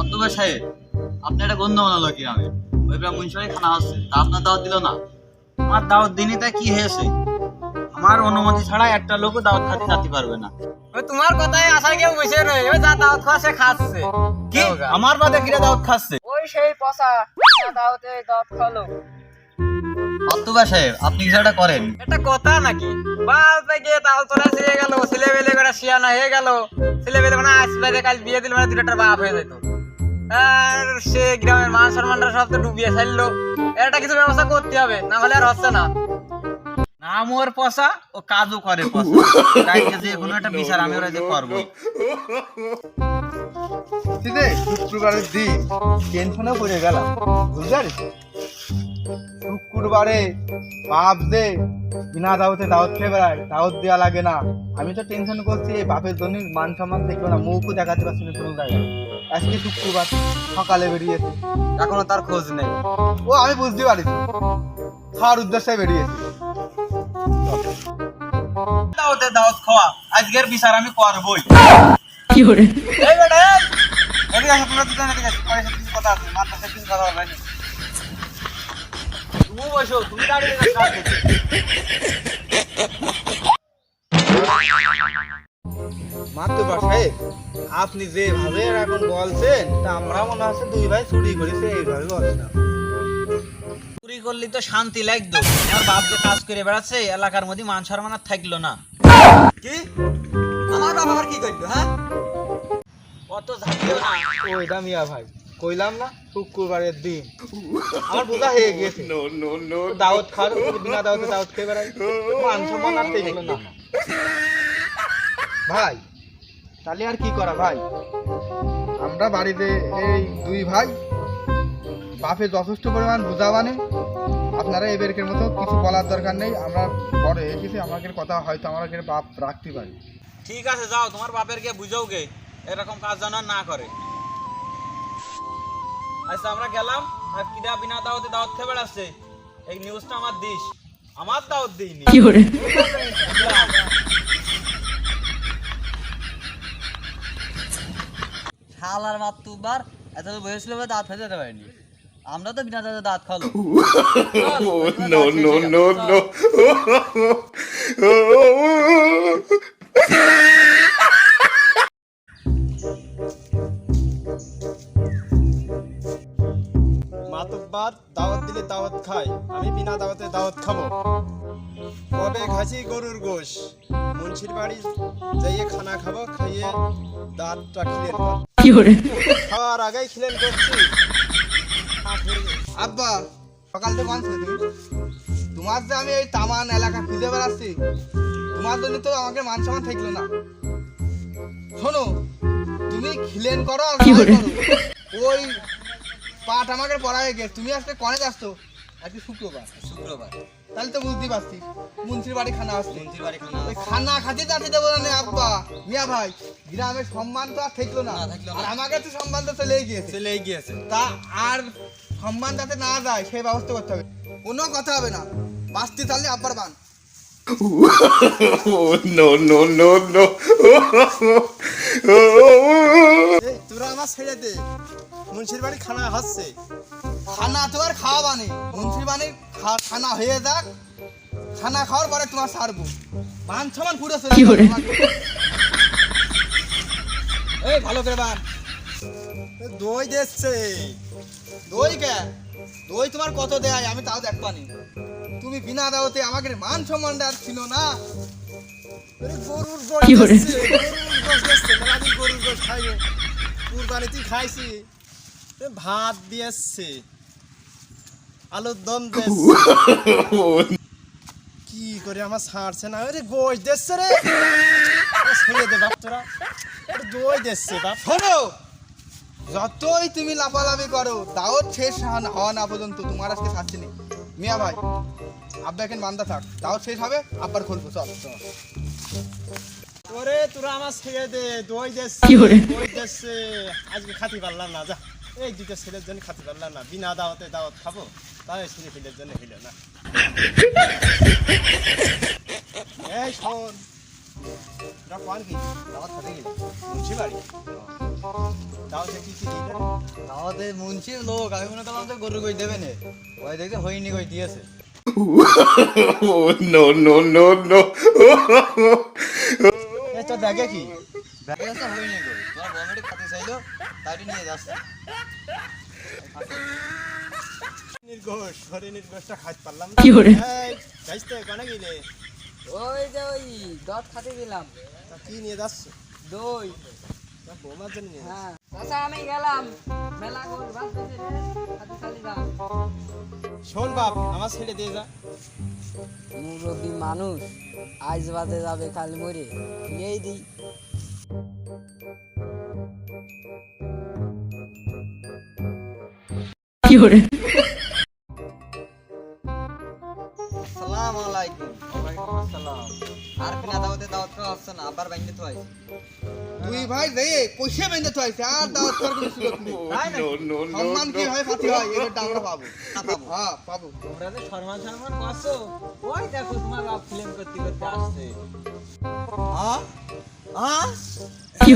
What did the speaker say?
অন্তবা সাহেব আপনি একটা গন্ধ বানালো কি আমি? ওই প্রায় মুন্সিপালি খানা হচ্ছে তা আপনার দাওয়াত দিল না? আমার দাওয়াত দিনই তা কি হয়েছে? আমার অনুমতি ছাড়া একটা লোকও দাওয়াত খাতে যেতে পারবে না। ওই তোমার কথায় আশা কেউ বসে নেই ওই যা দাওয়াত খাওয়া সে খাচ্ছে। কি? আমার বাদে কিরা দাওয়াত খাচ্ছে? ওই সেই পচা দাওয়াতে দাওয়াত খালো। সাহেব আপনি কিছু একটা করেন। এটা কথা নাকি? থেকে তাল তোরা ছিঁড়ে গেল ছেলে বেলে করে শিয়ানা হয়ে গেল। ছেলে বেলে মানে আসবে কাল বিয়ে দিল মানে দুটার বাপ হয়ে যেত। আর সে গ্রামের মান সম্মানটা সব তো ডুবিয়ে ফেলল। কিছু ব্যবস্থা করতে হবে, না হলে আর হচ্ছে না। নাম ওর পসা ও কাজও করে পসা তাই যে কোনো একটা বিচার আমি ওরা যে করব। শুক্রবারের দিন টেনশনে পড়ে গেলাম বুঝতে পারিস শুক্রবারে বাপ দে বিনা দাওয়াতে দাওয়াত খেয়ে বেড়ায়, দাওয়াত দেওয়া লাগে না। আমি তো টেনশন করছি, এই বাপের জন্য মান সম্মান দেখবে না, মুখও দেখাতে পারছি না কোনো জায়গায়। আজকে শুক্রবার সকালে বেরিয়েছে। এখনও তার খোঁজ নেই। ও আমি বুঝতে পারিছি খাওয়ার উদ্দেশ্যে বেরিয়েছি। খাওয়া। আজকের বিচার আমি করবই। এই বেটা এই! এদিকে আসো তোমরা দুজন এদিকে আসো। পরে সাথে কিছু কথা আছে। মাত্র সাথে কিছু কথা হবে না তুমি বসো তুমি দাঁড়িয়ে থাকো, আপনি যেভাবে এখন বলছেন তা আমরা মনে হচ্ছে দুই ভাই চুরি করেছে এইভাবে বলছিলাম। চুরি করলি তো শান্তি লাগতো। আমার বাপ যে কাজ করে বেড়াচ্ছে এলাকার মধ্যে মান সম্মান আর থাকল না। কি? আমার বাবা আবার কি করল হ্যাঁ? ঝাঁকিও না। ওইটা মিয়া ভাই কইলাম না শুক্রবারের দিন। আমার বোঝা হয়ে গিয়েছে দাওয়াত খাওয়ার বিনা দাওয়াতে দাওয়াত খেয়ে বেড়াই মান সম্মান আর দেখল না। ভাই তাহলে আর কি করা ভাই? আমরা বাড়িতে এই দুই ভাই বাপে যথেষ্ট পরিমাণ বুঝাবানে। আপনারা এবারের মতো কিছু বলার দরকার নেই আমরা বড় হয়ে গেছি আমাদের কথা হয়তো আমাদের বাপ রাখতে পারি। ঠিক আছে যাও তোমার বাপের কে বুঝাও গে এরকম কাজ যেন না করে। আচ্ছা আমরা গেলাম আর কিরা বিনা দাওয়াতে দাওয়াত খেয়ে বেড়াচ্ছে? এই নিউজটা আমার দিস। আমার দাওয়াত দিইনি। শালার মাতুবার এত বলে দাঁত ফেলতে পারিনি। আমরা তো বিনা দাঁতে দাঁত খালো no, no, no, no. মাতব্বার দাওয়াত দিলে দাওয়াত খাই। আমি বিনা দাওয়াতে দাওয়াত খাব। কবে খাসি গরুর গোশ? মুন্সির বাড়ি যাইয়ে খানা খাব খাইয়ে দাঁতটা খিলেন খাওয়ার আগেই খিলেন করছি। আব্বা সকাল থেকে মানছো তুমি? তোমার যে আমি এই তামান এলাকা খুঁজে বেড়াচ্ছি তোমার জন্য তো আমাকে মান সম্মান থাকল না। শোনো তুমি খিলেন করো আর ওই পাট আমাকে পড়া হয়ে গেছে তুমি আজকে কনে যাচ্ছ আজকে শুক্রবার। শুক্রবার। তাহলে তো বুঝতেই পারছি মুন্সির বাড়ি খানা আসছে মন্ত্রী বাড়ি খানা খানা খাতে যাতে দেবো না আব্বা। মিয়া ভাই গ্রামের সম্মান তো আর থাকল না। না, না। আর আমাকে তো সম্মান তো চলেই গিয়েছে। চলে গিয়েছে। তা আর সম্মান যাতে না যায় সেই ব্যবস্থা করতে হবে। কোনো কথা হবে না। বাঁচতে চাললে আব্বার বান। No, no, no, no. তোরা আমার ছেড়ে দে। মুন্সির বাড়ি খানা হচ্ছে। খানা তো আর খাওয়া বানে মুন্সির বাড়ি খা- খানা হয়ে যাক খানা খাওয়ার পরে তোমার সারবো। মান সমান পুরো এই ভালো করে বান দই দিচ্ছে। দই কে? দই তোমার কত দেয়? আমি তাও দেখবানি তুমি বিনা দাওতে আমাকে মান সম্মান দেওয়ার ছিল না। গরুর গোশ গরুর গোশ কুরবানিতে খাইছি। ভাত দিয়েছে। আলুর দম কি করে আমার ছাড়ছে না? আরে গোশ দিচ্ছে রে। ছেড়ে দে বাপ তোরা। দই দিচ্ছে বাপ। শোনো যতই তুমি লাফালাফি করো দাওয়াত শেষ হওয়া- না পর্যন্ত তোমার আজকে শাস্তি নেই। মিয়া ভাই আব্বা এখন বান্দা থাক। দাওয়াত শেষ হবে আব্বার খুলবো চল। চল ওরে তোরা আমার ছেড়ে দে দই দিচ্ছে দই দিচ্ছে আজকে খাতি পারলাম না যা। এই দুটো ছেলের জন্য খাতি পারলাম না বিনা দাওয়াতে দাওয়াত খাব তাই ছেলে ছেলের জন্য হইল না এই শোন তোরা কি দাওয়াত খাতে গেলি মুন্সি বাড়ি দাওয়াতে কি কি দিয়ে দাওয়াতে মুন্সির লোক আমি মনে করলাম তো গরু কই দেবে না ওই দেখতে হয়নি কই দিয়েছে Oh, no, no, no, no. এ তো দেখে কি? ব্যাগে আছে হয়নি গো। তোমার বমেটে খাতে চাইলো তাই নিয়ে যাস নির্ঘোষ ঘরে নির্ঘোষটা খাইতে পারলাম কি করে? যাইস তো কানে গেলে ওই যে ওই দত খাতে দিলাম। তা কি নিয়ে যাচ্ছ? দই। তা বৌমার জন্য হ্যাঁ। আমি গেলাম। মেলা শোন বাপ আমার ছেড়ে দিয়ে যা। মুরব্বী মানুষ আজ বাদে যাবে কাল মরে। নিয়েই দিই। আসসালামু আলাইকুম। ওয়ালাইকুম আসসালাম। আর বিনা দাওয়াতে দাওয়াত খাওয়া হচ্ছে না আবার বাইন্দে তো আইছি দুই ভাই রে পয়সা বেঁধে তো আইছে আর দাওয়াত করার কোনো সুযোগ নেই। সম্মান কি হয় ফাতি হয়? এবার ডাঙ্গা পাবো। হ্যাঁ পাবো। তোমরা যে সম্মান সম্মান করছ ওই দেখো তোমার বাপ ফিল্ম করতে করতে আসছে। হ্যাঁ হ্যাঁ কি